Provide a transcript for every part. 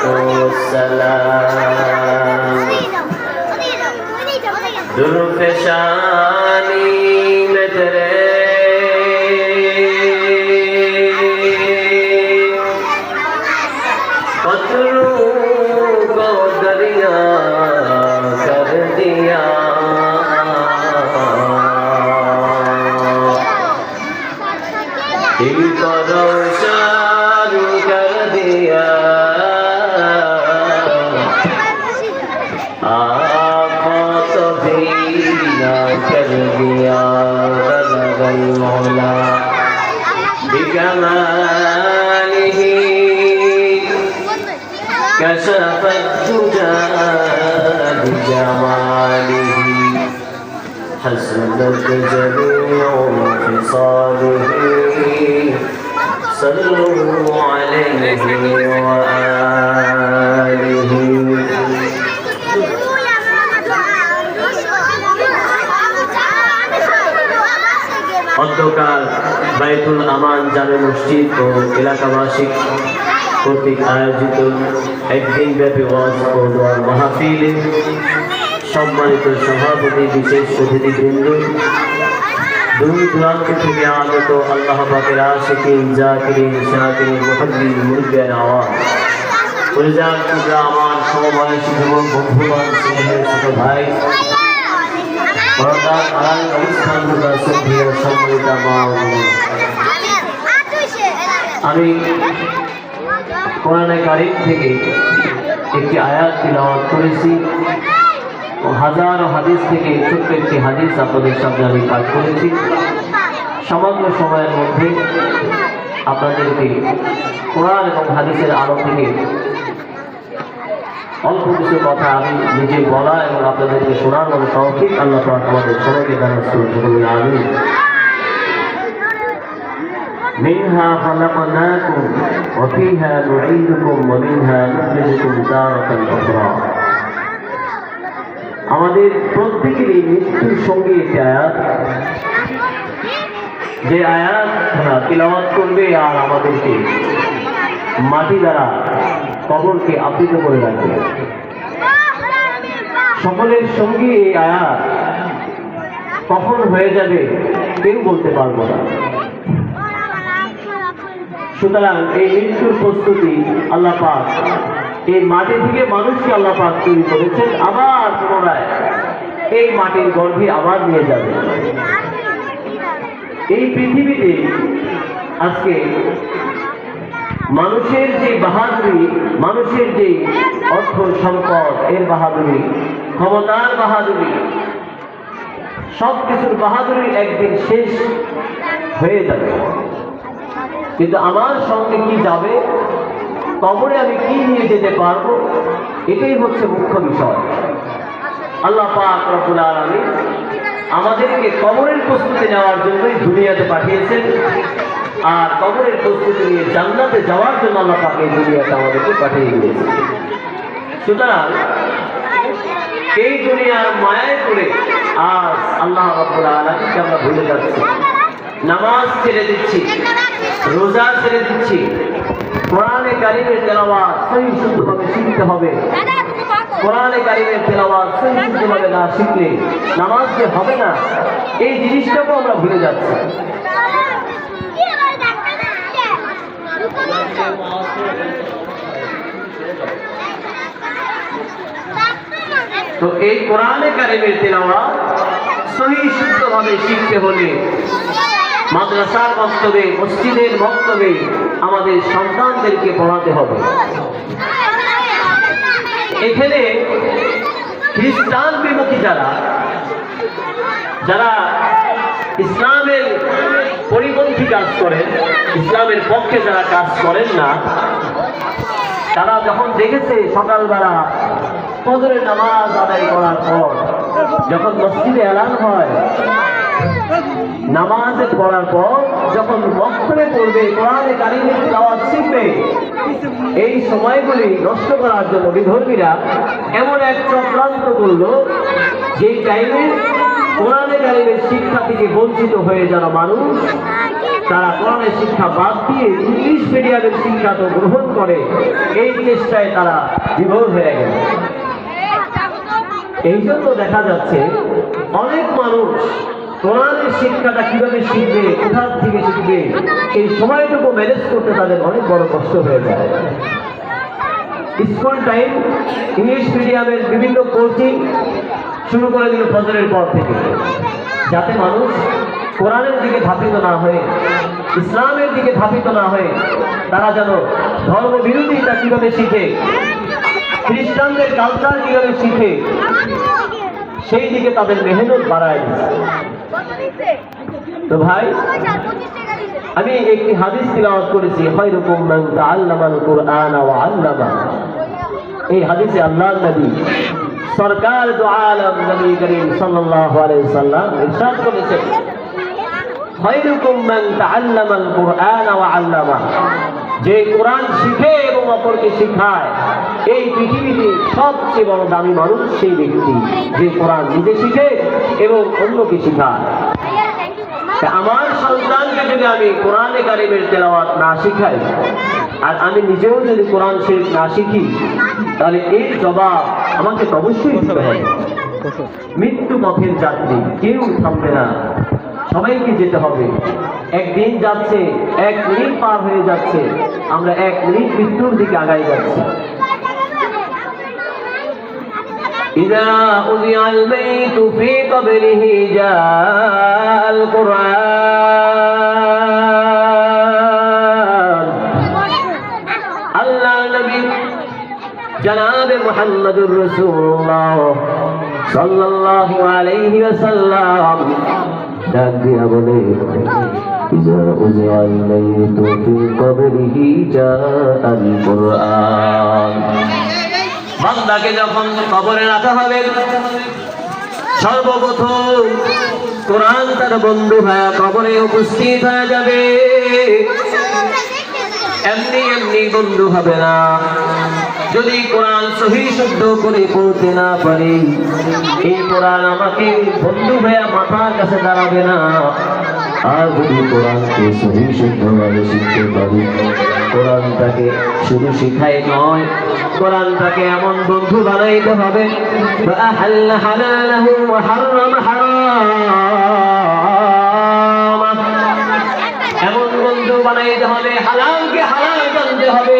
والسلام درفشانی كشف الدجى بجماله حسنت جميع خصاله صلوا عليه وآله অধ্যকার বাইতুল আমান জামে মসজিদ ও এলাকাবাসী কর্তৃক আয়োজিত একদিন ব্যাপী ওয়াজ ও দোয়ার মাহফিলে সম্মানিত সভাপতি বিশেষ অতিথিবৃন্দ দূর দূরান্ত থেকে আগত আল্লাহ পাকের আশিকিন জাকিরিন শাকিরিন মুহাদ্দিন মুরব্বিয়ান আওয়াজ। পরিজাত টুকরা আমার সমবয়সী যুবক বন্ধুগণ স্নেহের ছোট ভাই পর্দার আড়াল অবস্থান করা শ্রদ্ধেয় মা আমি কোরআনে কারিম থেকে একটি আয়াত তিলাওয়াত করেছি। ও হাজার হাদিস থেকে ছোট্ট একটি হাদিস আপনাদের সামনে আমি পাঠ করেছি। সামান্য সময়ের মধ্যে আপনাদেরকে কোরআন এবং হাদিসের আলো থেকে অল্প কিছু কথা আমি নিজে বলা এবং আপনাদেরকে শোনার মতো তৌফিক আল্লাহ আমাদের সবাইকে দানের সুযোগ আমি মিনহা ফালাকনাকুম وفيها نعيدكم ومنها نخرجكم تارة أخرى আমাদের প্রত্যেকেরই মৃত্যুর সঙ্গে একটি আয়াত যে আয়াত তিলাওয়াত করবে আর আমাদেরকে মাটি দ্বারা কবরকে আবৃত করে রাখবে সকলের সঙ্গে এই আয়াত কখন হয়ে যাবে কেউ বলতে পারবো না সুতরাং এই মৃত্যুর প্রস্তুতি আল্লাহ পাক, এই মাটি থেকে মানুষকে আল্লাহ পাক তৈরি করেছেন, আবার পুনরায় এই মাটির গর্ভে আবার নিয়ে যাবে। এই পৃথিবীতে আজকে মানুষের যে বাহাদুরি, মানুষের যে অর্থ সম্পদ, এর বাহাদুরি, ক্ষমতার বাহাদুরি সব কিছুর বাহাদুরি একদিন শেষ হয়ে যাবে। কিন্তু আমার সঙ্গে কি যাবে? কবরে আমি কি নিয়ে যেতে পারব? এটাই হচ্ছে মুখ্য বিষয়। আল্লাহ পাক রব্বুল আলামিন আমাদেরকে কবরের প্রস্তুতি নেওয়ার জন্যই দুনিয়াতে পাঠিয়েছেন। আর কবরের প্রস্তুতি নিয়ে জান্নাতে যাওয়ার জন্য আল্লাহ পাক এই দুনিয়াতে আমাদেরকে পাঠিয়ে দিয়েছে সুতরাং এই দুনিয়ার মায়ায় করে আজ আল্লাহ রব্বুল আলামিনকে আমরা ভুলে যাচ্ছি। নামাজ ছেড়ে দিচ্ছি। রোজা ছেড়ে দিচ্ছি। কোরআনে কারিমের তেলাওয়াত সহি শুদ্ধভাবে শিখতে হবে। কোরআনে কারিমের তেলাওয়াত সহি শুদ্ধভাবে না শিখলে নামাজ যে হবে না, এই জিনিসটাকেও আমরা ভুলে যাচ্ছি। তো এই কোরআনে কারিমের তেলাওয়াত সহি শুদ্ধভাবে শিখতে হলে মাদ্রাসার বক্তব্যে মসজিদের বক্তব্যে আমাদের সন্তানদেরকে পড়াতে হবে। এখানে খ্রিস্টান বিমুখী যারা যারা ইসলামের পরিপন্থী কাজ করেন ইসলামের পক্ষে যারা কাজ করেন না, তারা যখন দেখেছে সকালবেলা ফজরের নামাজ আদায় করার পর, যখন মসজিদে এলান হয় নামাজে পড়ার পর যখন বক্তব্যে পড়বে, কোরআনে কারিমের তেলাওয়াত শিখবে, এই সময়গুলি নষ্ট করার জন্য বিধর্মীরা এমন এক চক্রান্ত করল, যেই টাইমে কোরআনে কারিমের শিক্ষা থেকে বঞ্চিত হয়ে যারা মানুষ, তারা কোরআনের শিক্ষা বাদ দিয়ে ইংলিশ মিডিয়ামের শিক্ষা তো গ্রহণ করে, এই চেষ্টায় তারা বিভোর হয়ে গেল। এই জন্য দেখা যাচ্ছে, অনেক মানুষ কোরআনের শিক্ষাটা কীভাবে শিখবে, কোথা থেকে শিখবে, এই সময়টুকু ম্যানেজ করতে তাদের অনেক বড় কষ্ট হয়ে যায়। স্কুল টাইম ইংলিশ মিডিয়ামের বিভিন্ন কোচিং শুরু করে দিল ফজরের পর থেকে। যাতে মানুষ কোরআনের দিকে ধাপিত না হয়ে, ইসলামের দিকে ধাপিত না হয়ে, তারা যেন ধর্ম বিরোধিতা কীভাবে শিখে, খ্রিস্টানদের কালচার কীভাবে শিখে, সেই দিকে তাদের মেহনত বাড়ায় তো ভাই, আমি একটি হাদিস তিলাওয়াত করেছি, খয়রুকুম মান তাআল্লামাল কুরআন ওয়া আল্লামা। এই হাদিসে আল্লাহর নবী, সরকার দু আলম নবী করিম সাল্লাল্লাহু আলাইহি সাল্লাম ইরশাদ করেছেন। খয়রুকুম মান তাআল্লামাল কুরআন ওয়া আল্লামা। যে কোরআন শিখে এবং অপরকে শিখায় এই পৃথিবীতে সবচেয়ে বড় দামি মানুষ সেই ব্যক্তি যে কোরআন নিজে শিখে এবং অন্যকে শিখায়। আমার সন্তানকে যদি আমি কোরআনে কারিমের তেলাওয়াত না শিখাই আর আমি নিজেও যদি কোরআন শরীফ না শিখি তাহলে এর জবাব আমাকে অবশ্যই দিতে হবে। মৃত্যু পথের যাত্রী কেউ থামবে না। সবাইকে যেতে হবে একদিন যাচ্ছে এক মিনিট পার হয়ে যাচ্ছে আমরা এক মিনিট মৃত্যুর দিকে আগাই যাচ্ছি إذا أذيع الميت في قبره جاء القرآن আল্লাহ নবী জনাবে মুহাম্মদুর রাসূলুল্লাহ সাল্লাল্লাহু আলাইহি ওয়াসাল্লাম ডাক দিয়া বলে বান্দাকে যখন কবরে রাখা হবে, সর্বপ্রথম কোরআন তার বন্ধু হয়ে কবরে উপস্থিত হয়ে যাবে। এমনি এমনি বন্ধু হবে না। যদি কোরআন সহি শব্দ করে পড়তে না পারি, এই কোরআন আমাকে বন্ধু ভাইয়া মাথার কাছে দাঁড়াবে না। আর যদি কোরআনকে সহি শুদ্ধভাবে শিখতে পারি, কোরআনটাকে শুধু শিখাই নয়, কোরআনটাকে এমন বন্ধু বানাইতে হবে এমন বন্ধু বানাইতে হবে, হালালকে হালাল জানতে হবে।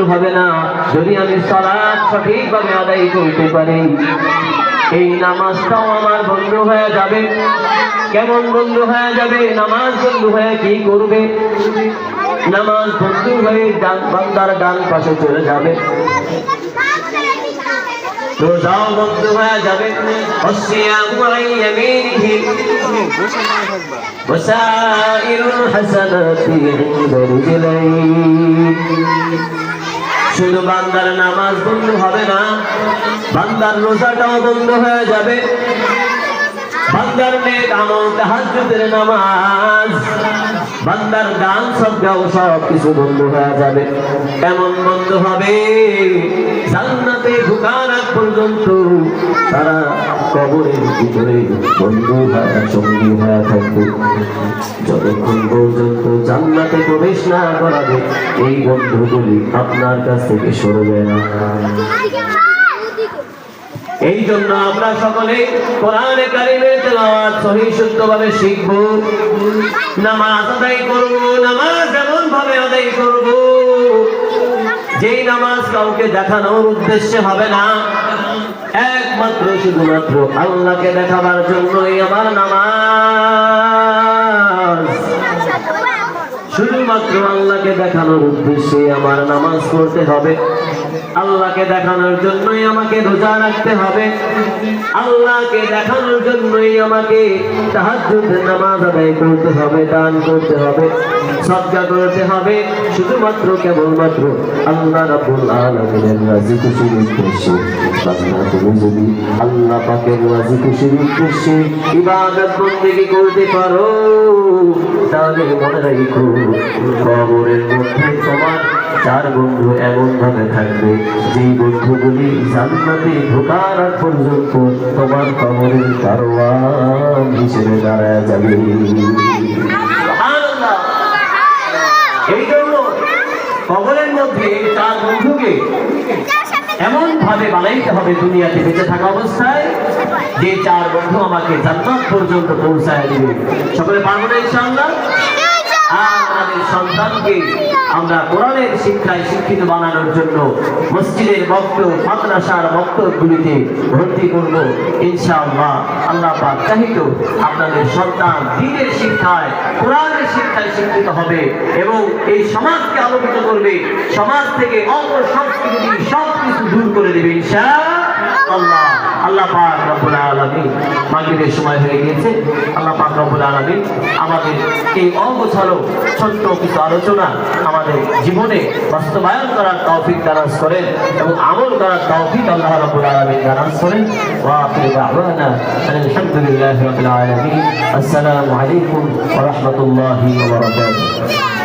বন্ধু হবে না যদি আমি সালাত সঠিকভাবে আদায় করতে পারি এই নামাজটাও আমার বন্ধু হয়ে যাবে কেমন বন্ধু হয়ে যাবে নামাজ বন্ধু হয়ে কি করবে নামাজ বন্ধু হয়ে ডান বান্দার ডান পাশে চলে যাবে রোজাও বন্ধু হয়ে যাবে والصيام عن يمينه وسائر الحسنات عند رجليه শুধু বান্দার নামাজ বন্ধ হবে না, বান্দার রোজাটাও বন্ধ হয়ে যাবে। বান্দার নেক আমল, তাহাজ্জুদের নামাজ। বান্দার গান সবটাও সব কিছু বন্ধ হয়ে যাবে। এমন বন্ধ হবে? জান্নাতে ঢুকার আগ পর্যন্ত তারা কবরের ভিতরে বন্ধু হয়ে, সঙ্গী হয়ে থাকবে। যতক্ষণ পর্যন্ত জান্নাতে প্রবেশ না করাবে, এই বন্ধুগুলি আপনার কাছ থেকে সরবে না। এই জন্য আমরা সকলে কোরআনে কারিমের তেলাওয়াত সহি শুদ্ধভাবে শিখব। নামাজ আদায় করব, নামাজ এমন ভাবে আদায় করব, যেই নামাজ কাউকে দেখানোর উদ্দেশ্যে হবে না। একমাত্র শুধুমাত্র আল্লাহকে দেখাবার জন্যই আমার নামাজ। শুধুমাত্র আল্লাহকে দেখানোর উদ্দেশ্যে আমার নামাজ পড়তে হবে। আল্লাহকে দেখানোর জন্যই আমাকে রোজা রাখতে হবে। আল্লাহকে দেখানোর জন্যই আমাকে তাহাজ্জুদ, নামাজ আদায় করতে হবে, দান করতে হবে, সদকা করতে হবে। শুধুমাত্র কেবলমাত্র আল্লাহ রাব্বুল আলামিনের রাজি খুশির উদ্দেশ্যে বান্দা তুমি যদি আল্লাহ পাকের রাজি খুশির উদ্দেশ্যে ইবাদত বন্দেগী করতে পারো। তাহলে মনে রাখো কবরের মধ্যে তোমার চার বন্ধু এমন ভাবে থাকবে। যে বন্ধুগুলি জান্নাতে ঢোকার আগ পর্যন্ত তোমার কবরের দারোয়ান হিসেবে দাঁড়ায় যাবে। এই জন্য কবরের মধ্যে চার বন্ধুকে এমন ভাবে বানাইতে হবে দুনিয়াতে বেঁচে থাকা অবস্থায়। যে চার বন্ধু আমাকে জান্নাত পর্যন্ত পৌঁছায় দিবে। সকলে পারব না ইনশাআল্লাহ? আমাদের সন্তানকে আমরা শিক্ষায় শিক্ষিত বানানোর জন্য বক্তব্যগুলিতে ভর্তি আল্লাহ পাক চাহিত আপনাদের সন্তান শিক্ষায় শিক্ষায় শিক্ষিত হবে এবং এই সমাজকে আলোকিত করবে। সমাজ থেকে অপসংস্কৃতি সব কিছু দূর করে দেবে ইনশাআল্লাহ। আল্লাহ পাক রব্বুল আলামিন মাগরিবের সময় হয়ে গিয়েছে। আল্লাহ পাক রব্বুল আলামিন আমাদের এই অগোছালো, ছোট্ট কিছু আলোচনা আমাদের জীবনে বাস্তবায়ন করার তৌফিক দারাজ করেন এবং আমল করার তৌফিক আল্লাহ রব্বুল আলামিন দারাজ করেন। ওয়া আখিরু দাওয়ানা আলহামদুলিল্লাহি রাব্বিল আলামিন। আসসালামু আলাইকুম ওয়া রাহমাতুল্লাহি ওয়া বারাকাতুহু।